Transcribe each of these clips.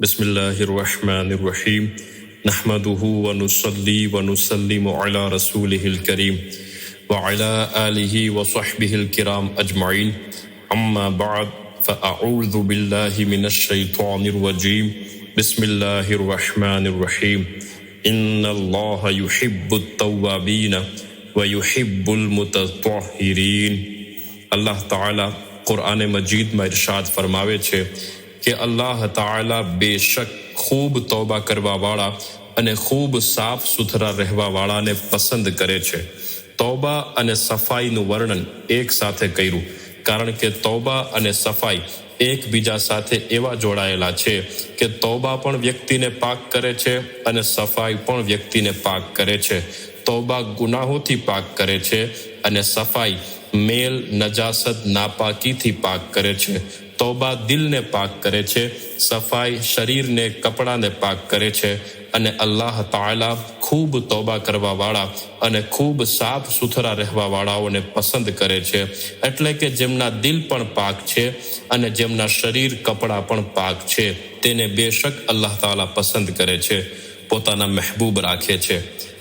بسم الله الرحمن الرحيم نحمده ونصلي ونسلم على رسوله الكريم وعلى آله وصحبه الكرام أجمعين أما بعد فأعوذ بالله من الشيطان الرجيم بسم الله الرحمن الرحيم إن الله يحب التوابين ويحب المتطهرين الله تعالى قرآن مجید میں ارشاد فرماوے چھے કે અલ્લાહ તાલા બેશક ખૂબ તોબા કરવા વાળા અને ખૂબ સાફ સુથરા રહેવા વાળાને પસંદ કરે છે. તોબા અને સફાઈનું વર્ણન એક સાથે કર્યું. કારણ કે તોબા અને સફાઈ એકબીજા સાથે એવા જોડાયેલા છે કે તોબા પણ વ્યક્તિને પાક કરે છે અને સફાઈ પણ વ્યક્તિને પાક કરે છે. તોબા ગુનાહોથી પાક કરે છે અને સફાઈ મેલ, નજાસત, નાપાકીથી પાક કરે છે. તોબા દિલને પાક કરે છે, સફાઈ શરીરને, કપડાને પાક કરે છે અને અલ્લાહ તાલા ખૂબ તોબા કરવાવાળા અને ખૂબ સાફ સુથરા રહેવાવાળાઓને પસંદ કરે છે. એટલે કે જેમના દિલ પણ પાક છે અને જેમના શરીર, કપડાં પણ પાક છે, તેને બેશક અલ્લાહ તાલા પસંદ કરે છે, પોતાના મહેબૂબ રાખે છે.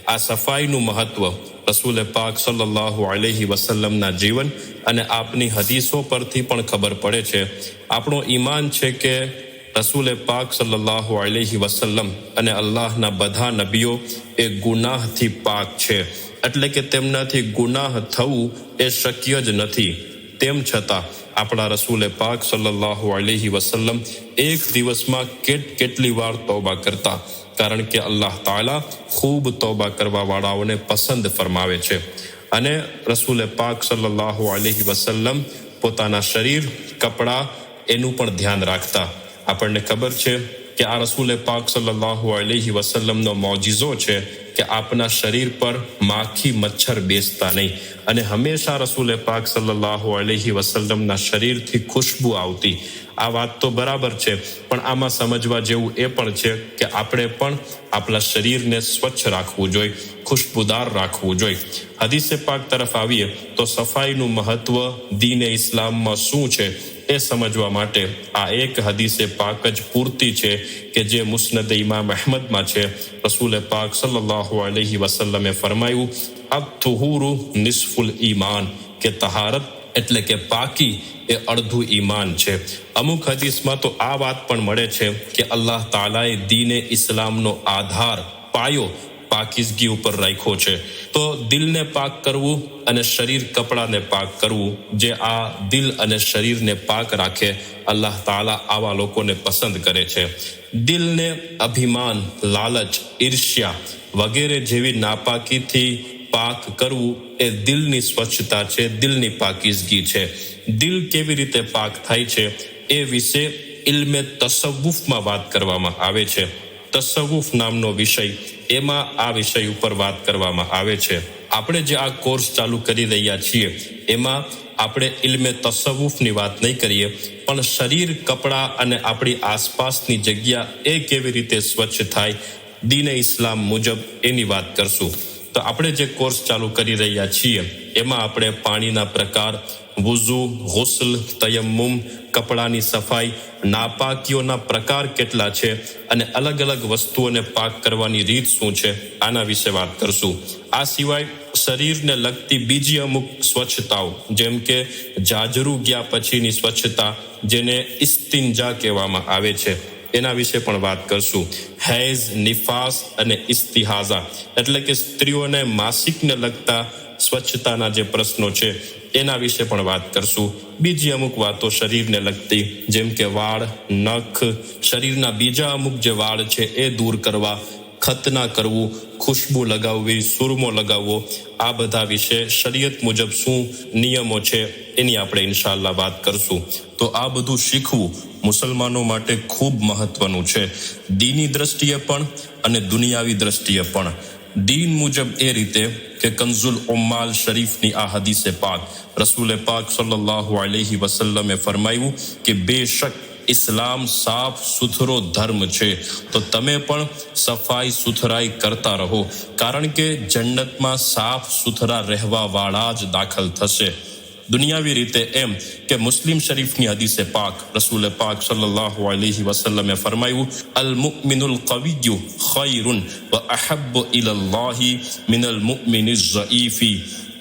આ સફાઈનું મહત્વ રસૂલ પાક સલ્લાહુ અલહી વસલ્લમના જીવન અને આપની હદીસો પરથી પણ ખબર પડે છે. આપણો ઈમાન છે કે રસૂલ પાક સલ્લાહુ અલહી વસલ્લમ અને અલ્લાહના બધા નબીઓ એ ગુનાહથી પાક છે. એટલે કે તેમનાથી ગુનાહ થવું એ શક્ય જ નથી. તેમ છતાં આપણા રસૂલે પાક સલ્લાહુ અલહી વસલ્લમ એક દિવસમાં કેટ કેટલી વાર તોબા કરતા કારણ કે અલ્લાહ તાલા ખૂબ તોબા કરવા વાળાઓને પસંદ ફરમાવે છે. અને રસૂલે પાક સલ્લાહુ અલહી વસલ્લમ પોતાના શરીર, કપડાં એનું પણ ધ્યાન રાખતા. આપણને ખબર છે કે આ રસૂલે પાક સલ્લાહુ અલહી વસલ્લમનો મોજીઝો છે કે આપના શરીર પર માખી મચ્છર બેસતા નહીં. અને હંમેશા રસૂલે પાક સલ્લાહુ અલહી વસલમના શરીરથી ખુશ્બુ આવતી. આ વાત તો બરાબર છે, પણ આમાં સમજવા જેવું એ પણ છે કે આપણે પણ આપણા શરીરને સ્વચ્છ રાખવું જોઈએ, ખુશ્બુદાર રાખવું જોઈએ. હદીસે પાક તરફ આવીએ તો સફાઈનું મહત્વ, દીને ઇસ્લામમાં શું છે? એ સમજવા માટે આ એક હદીસે પાક જ પૂરતી છે કે જે મુસ્નદ ઇમામ અહેમદમાં છે. રસૂલે પાક સલ્લાહુ અલહી વસલ્લમે ફરમાયું અબ તુહુરુ નિસ્ફુલ ઈમાન. કે તહારત એટલે કે પાકી એ અડધું ઈમાન છે. અમુક હદીસમાં તો આ વાત પણ મળે છે કે અલ્લાહ તાલાએ દીને ઇસ્લામનો આધાર પાયો પાકીઝગી ઉપર રાખ્યો છે. તો દિલને પાક કરવું અને શરીર કપડાને પાક કરવું જે આ દિલ અને શરીરને પાક રાખે, અલ્લાહ તાલા આવા લોકોને પસંદ કરે છે. દિલને અભિમાન, લાલચ, ઈર્ષ્યા વગેરે જેવી નાપાકીથી પાક કરવું એ દિલની સ્વચ્છતા છે, દિલની પાકીઝગી છે. દિલ કેવી રીતે પાક થાય છે એ વિશે ઇલ્મે તસવ્વુફમાં વાત કરવામાં આવે છે. તસવ્વુફ નામનો વિષય એમાં આ વિષય ઉપર વાત કરવામાં આવે છે. આપણે જે આ કોર્સ ચાલુ કરી રહ્યા છીએ, એમાં આપણે ઇલ્મે તસવુફની વાત નહીં કરીએ, પણ શરીર, કપડાં અને આપણી આસપાસની જગ્યા એ કેવી રીતે સ્વચ્છ થાય, દીને ઇસ્લામ મુજબ એની વાત કરશું. તો આપણે જે કોર્સ ચાલુ કરી રહ્યા છીએ એમાં આપણે પાણીના પ્રકાર, વુઝુ, ગુસલ, તયમ્મુમ, કપડાની સફાઈ, નાપાકીઓના પ્રકાર કેટલા છે અને અલગ અલગ વસ્તુઓને પાક કરવાની રીત શું છે આના વિશે વાત કરશું. આ સિવાય શરીરને લગતી બીજી અમુક સ્વચ્છતાઓ, જેમ કે જાજરૂ ગયા પછીની સ્વચ્છતા, જેને ઇસ્તિંજા કહેવામાં આવે છે, એના વિશે પણ વાત કરશું. હૈઝ, નિફાસ અને ઇસ્તિહાઝા, એટલે કે સ્ત્રીઓને માસિકને લગતા સ્વચ્છતાના જે પ્રશ્નો છે, એના વિશે પણ વાત કરશું. બીજી અમુક વાતો શરીરને લગતી, જેમ કે વાળ, નખ, શરીરના બીજા અમુક જે વાળ છે, એ દૂર કરવા ખતના કરવું, ખુશ્બુ લગાવવી, સુરમો લગાવવો, આ બધા વિશે શરીયત મુજબ શું નિયમો છે, એની આપણે ઇન્શાલ્લાહ વાત કરશું. તો આ બધું શીખવું મુસલમાનો માટે ખૂબ મહત્વનું છે. દીની દ્રષ્ટિએ પણ અને દુનિયાવી દ્રષ્ટિએ પણ. દીન મુજબ એ રીતે કે કંઝુલ ઉમ્માલ શરીફની આ હદીસે પાક રસૂલે પાક સલ્લાહુ અલૈહિ વસલ્લમે ફરમાયું કે બેશક ઇસ્લામ સાફ સુથરો ધર્મ છે તો તમે પણ સફાઈ સુથરાઈ કરતા રહો કારણ કે જન્નતમાં સાફ સુથરા રહેવા વાળા જ દાખલ થશે દુનિયાવી રીતે એમ કે મુસ્લિમ શરીફની હદીસે પાક રસૂલે પાક સલ્લલ્લાહુ અલૈહિ વસલ્લમે ફરમાયું અલ મુમિનુલ કવિયુ ખૈરુન વ અહબ્બુ ઇલલ્લાહી મિનલ મુમિનિઝ ઝઈફી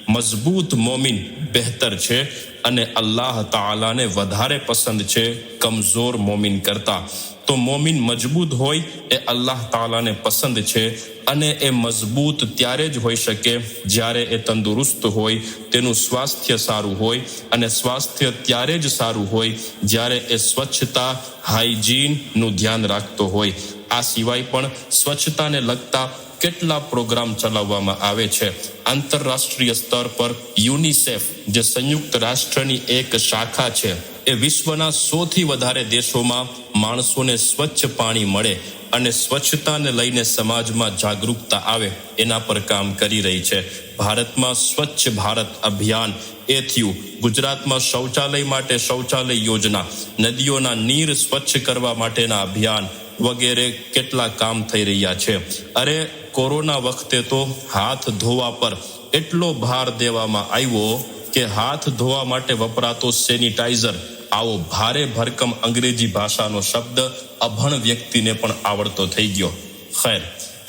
મજબૂત મોમિન બહેતર છે અને અલ્લાહ તાલાને વધારે પસંદ છે કમજોર મોમિન કરતા તો મોમિન મજબૂત હોય એ અલ્લાહ તાલાને પસંદ છે અને એ મજબૂત ત્યારે જ હોઈ શકે જ્યારે એ તંદુરસ્ત હોય, તેનું સ્વાસ્થ્ય સારું હોય અને સ્વાસ્થ્ય ત્યારે જ સારું હોય જ્યારે એ સ્વચ્છતા હાઇજીનનું ધ્યાન રાખતો હોય. આ સિવાય પણ સ્વચ્છતાને લગતા કેટલા પ્રોગ્રામ ચલાવવામાં આવે છે. આંતરરાષ્ટ્રીય સ્તર પર યુનિસેફ, જે સંયુક્ત રાષ્ટ્રની એક શાખા છે એ વિશ્વના સૌથી વધારે દેશોમાં માણસોને સ્વચ્છ પાણી મળે અને સ્વચ્છતાને લઈને સમાજમાં જાગૃતતા આવે એના પર કામ કરી રહી છે. ભારતમાં સ્વચ્છ ભારત અભિયાન એ થયું. ગુજરાતમાં શૌચાલય માટે શૌચાલય યોજના, નદીઓના નીર સ્વચ્છ કરવા માટેના અભિયાન વગેરે કેટલા કામ થઈ રહ્યા છે. અરે કોરોના વખતે તો હાથ ધોવા પર એટલો ભાર દેવામાં આવ્યો કે હાથ ધોવા માટે વપરાતો સેનિટાઈઝર આવો ભારે ભરકમ અંગ્રેજી ભાષાનો શબ્દ અભણ વ્યક્તિને પણ આવડતો થઈ ગયો. ખેર,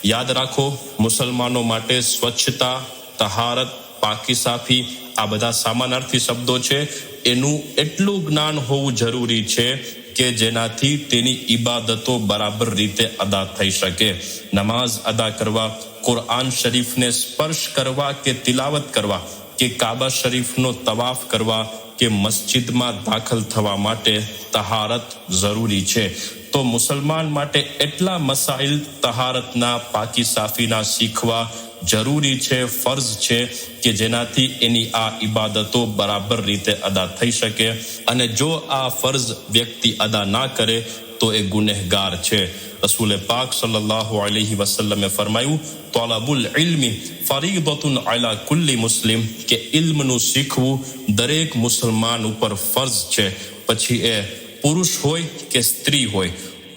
યાદ રાખો, મુસલમાનો માટે સ્વચ્છતા, તહારત પાકી સાફી આ બધા સામાનાર્થી શબ્દો છે. એનું એટલું જ્ઞાન હોવું જરૂરી છે કે જેનાથી તેની ઈબાદતો બરાબર રીતે અદા થઈ શકે. નમાઝ અદા કરવા, કુરઆન શરીફને સ્પર્શ કરવા કે તિલાવત કરવા કે કાબા શરીફનો તવાફ કરવા કે મસ્જિદમાં દાખલ થવા માટે તહારત જરૂરી છે. તો મુસલમાન માટે એટલા મસાઇલ તહારતના પાકી સાફીના શીખવા જરૂરી છે, ફર્જ છે કે જેનાથી એની આ ઈબાદતો બરાબર રીતે અદા થઈ શકે. અને જો આ ફર્જ વ્યક્તિ અદા ના કરે તો એ ગુનેહગાર છે. રસૂલે પાક સલ્લલ્લાહુ અલૈહિ વસલ્લમે ફરમાયું તલબુલ ઇલ્મી ફરીદતુન અલા કુલ્લી મુસ્લિમ કે ઇલ્મનું શીખવું દરેક મુસલમાન ઉપર ફર્ઝ છે પછી એ પુરુષ હોય કે સ્ત્રી હોય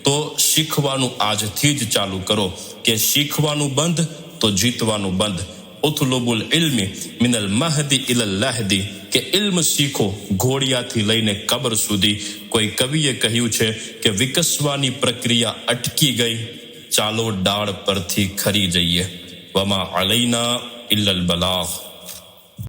તો શીખવાનું આજથી જ ચાલુ કરો કે શીખવાનું બંધ તો જીતવાનું બંધ ઉથલુબુલ ઇલ્મી મિનલ મહદી ઇલલ લહદી કે ઇલ્મ શીખો ઘોડિયાથી લઈને કબર સુધી. કોઈ કવિએ કહ્યું છે કે વિકસવાની પ્રક્રિયા અટકી ગઈ. ચાલો ડાળ પરથી ખરી જઈએ. વમા અલૈના ઇલ્લલ બલાગ.